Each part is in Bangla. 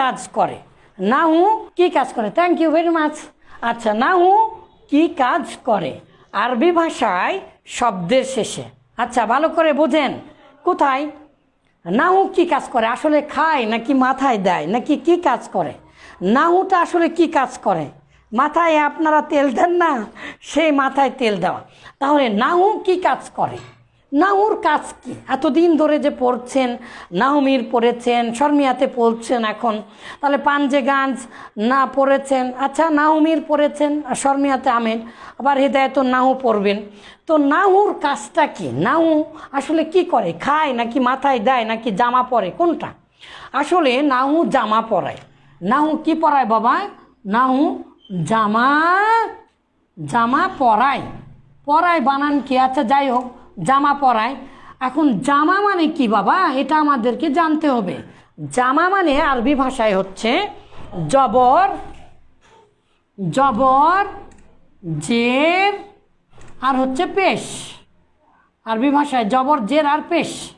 কাজ করে। নাহু কি কাজ করে? থ্যাংক ইউ ভেরি মাচ আচ্ছা নাহু কি কাজ করে? আরবি ভাষায় শব্দের শেষে। আচ্ছা ভালো করে বোঝেন। কোথায়? নাহু কি কাজ করে? আসলে খায় নাকি মাথায় দেয়? নাকি কি কাজ করে? নাহুটা আসলে কি কাজ করে? মাথায় আপনারা তেল দেন না সেই মাথায় তেল দেওয়া। তাহলে নাহু কি কাজ করে? নাহুর কাজ কি? এতদিন ধরে যে পড়ছেন নাহমির পড়েছেন, শর্মিয়াতে পড়ছেন এখন, তাহলে পাঞ্জেগাঞ্জ না পড়েছেন আচ্ছা নাহমির পড়েছেন, আর শর্মিয়াতে আমেন আবার হেদায়ত নাহু পড়বেন। তো নাহুর কাজটা কি? নাহু আসলে কি করে? খায় নাকি মাথায় দেয় নাকি জামা পরে? কোনটা? আসলে নাহু জামা পরায়। নাহু কি পরায় বাবা? নাহু জামা জামা পরায়। পরায় বানান কি? আচ্ছা যাই হোক। জামা পরায়। এখন জামা মানে কি বাবা? এটা আমাদেরকে জানতে হবে। জামা মানে আরবি ভাষায় হচ্ছে জবর জবর, জের, আর হচ্ছে পেশ। আরবি ভাষায় জবর, জের আর পেশ।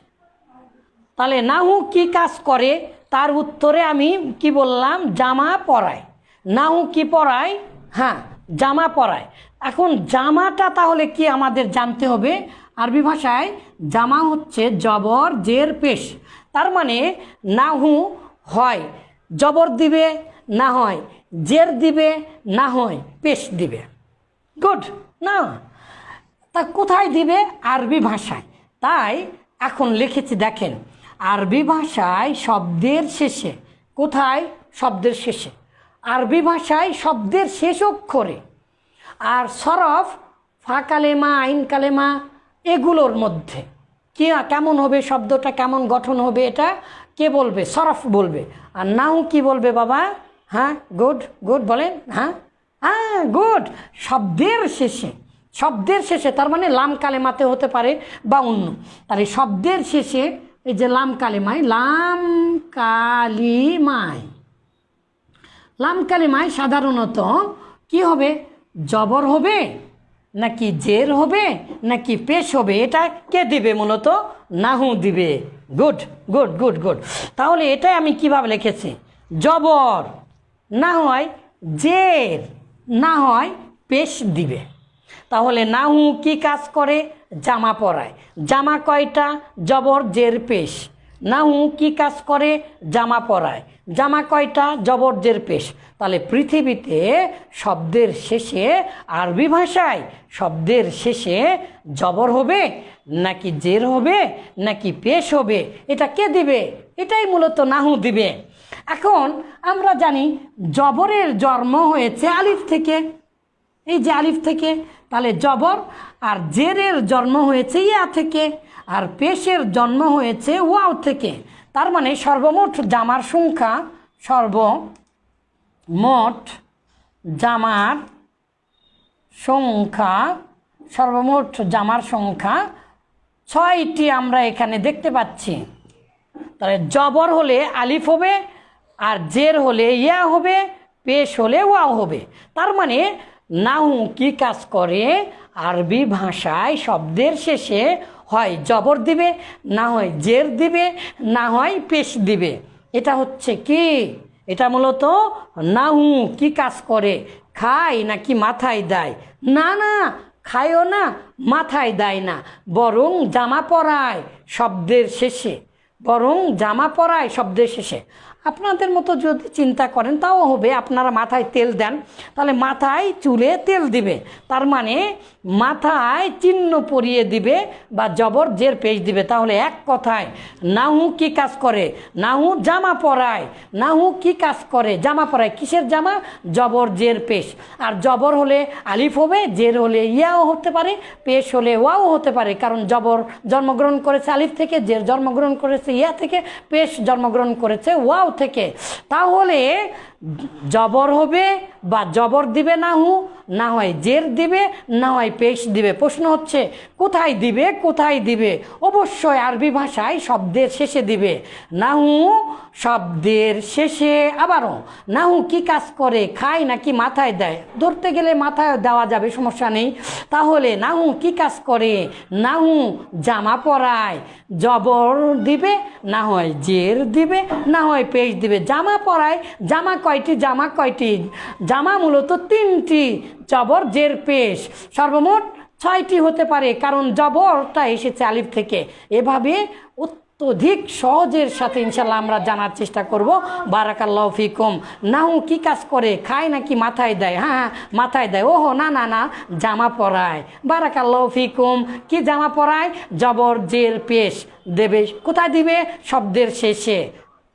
তাহলে নাহু কি কাজ করে? তার উত্তরে আমি কি বললাম? জামা পরায়। নাহু কি পরায়? হ্যাঁ জামা পরায়। এখন জামাটা তাহলে কি আমাদের জানতে হবে? আরবি ভাষায় জামা হচ্ছে জবর জের পেশ। তার মানে নাহু হয়, জবর দিবে না হয়, জের দিবে না হয়, পেশ দিবে। গুড, না। তা কোথায় দিবে? আরবি ভাষায়। তাই এখন লিখেছি, দেখেন, আরবি ভাষায় শব্দের শেষে। কোথায়? শব্দের শেষে। আরবি ভাষায় শব্দের শেষ অক্ষরে। আর সরফ, ফা কালেমা, আইন কালেমা এগুলোর মধ্যে। কে কেমন হবে, শব্দটা কেমন গঠন হবে, এটা কে বলবে? সরফ বলবে। আর নাও কি বলবে বাবা? হ্যাঁ গুড গুড বলেন। হ্যাঁ? হ্যাঁ গুড। শব্দের শেষে শব্দের শেষে, তার মানে লাম কালেমাতে হতে পারে বা অন্য। তাহলে শব্দের শেষে, এই যে লাম কালেমায়, লাম কালিমায়। লাম কালিমায় সাধারণত কি হবে? জবর হবে। নাকি জের হবে নাকি পেশ হবে, এটা কে দিবে মূলত? নাহু দিবে। Good good good good. তাহলে এটাই আমি কীভাবে লিখেছি? জবর। না হয় জের না হয় পেশ দিবে। তাহলে নাহু কি কাজ করে? জামা পরায়। জামা কয়টা? জবর জের পেশ। নাহু কি কাজ করে? জামা পরায়। জামা কয়টা? জবর জের পেশ। তাহলে পৃথিবীতে শব্দের শেষে আরবি ভাষায় শব্দের শেষে জবর হবে, নাকি জের হবে, নাকি পেশ হবে? এটা কে দিবে? এটাই মূলত নাহু দিবে। এখন আমরা জানি জবরের জন্ম হয়েছে আলিফ থেকে। এই যে আলিফ থেকে, তাহলে জবর, আর জেরের জন্ম হয়েছে ইয়া থেকে, আর পেশের জন্ম হয়েছে ওয়াও থেকে। তার মানে সর্বমোট জামার সংখ্যা সর্ব সর্বমোট জামার সংখ্যা, সর্বমোট জামার সংখ্যা ছয়টি আমরা এখানে দেখতে পাচ্ছি। তাহলে জবর হলে আলিফ হবে, আর জের হলে ইয়া হবে, পেশ হলে ওয়াও হবে। তার মানে নাহু কি কাজ করে? আরবি ভাষায় শব্দের শেষে হয় জবর দিবে, না হয় জের দিবে, না হয় পেশ দিবে। এটা হচ্ছে কি? এটা মূলত নাহু কি কাজ করে? খায় নাকি মাথায় দেয়? না না, খায়ও না, মাথায় দেয় না, বরং জামা পরায় শব্দের শেষে। বরং জামা পরায় শব্দের শেষে। আপনাদের মতো যদি চিন্তা করেন, তাও হবে আপনারা মাথায় তেল দেন, তাহলে মাথায় চুলে তেল দিবে। তার মানে মাথায় চিহ্ন পরিয়ে দিবে বা জবর জের পেজ দিবে। তাহলে এক কথায়, নাহু কি কাজ করে? নাহু জামা পরায়। নাহু কি কাজ করে? জামা পরায়। কিসের জামা? জবর জের পেশ। আর জবর হলে আলিফ হবে, জের হলে ইয়াও হতে পারে, পেশ হলে ওয়াও হতে পারে। কারণ জবর জন্মগ্রহণ করেছে আলিফ থেকে, জের জন্মগ্রহণ করেছে ইয়া থেকে, পেশ জন্মগ্রহণ করেছে ওয়াও থেকে। তাহলে জবর হবে বা জবর দিবে না হু, না হয় জের দিবে, না হয় পেশ দিবে। প্রশ্ন হচ্ছে, কোথায় দিবে কোথায় দিবে? অবশ্যই আরবি ভাষায় শব্দের শেষে দিবে। নাহু শব্দের শেষে আবারও। নাহু কি কাজ করে, খায় নাকি মাথায় দেয়? ধরতে গেলে মাথায় দেওয়া যাবে, সমস্যা নেই। তাহলে নাহু কি কাজ করে? নাহু জামা পরায়। জবর দিবে, না হয় জের দিবে, না হয় পেশ দিবে। জামা পরায়, জামা কয়টি, জামা কয়টি? জামা মূলত তিনটি, জবর, জের, পেশ। সর্বমোট ছয়টি হতে পারে, কারণ জবরটা এসেছে আলিফ থেকে। এভাবে অত্যধিক সহজের সাথে ইনশাল্লাহ আমরা জানার চেষ্টা করব। বারাকাল্লাহ ফিকুম। নাহু কি কাজ করে? খায় নাকি মাথায় দেয়? হ্যাঁ হ্যাঁ মাথায় দেয়। ওহো, না না না, জামা পরায়। বারাকাল্লাহ ফিকুম। কি জামা পরায়? জবর, জের, পেশ। দেবে, কোথায় দিবে? শব্দের শেষে।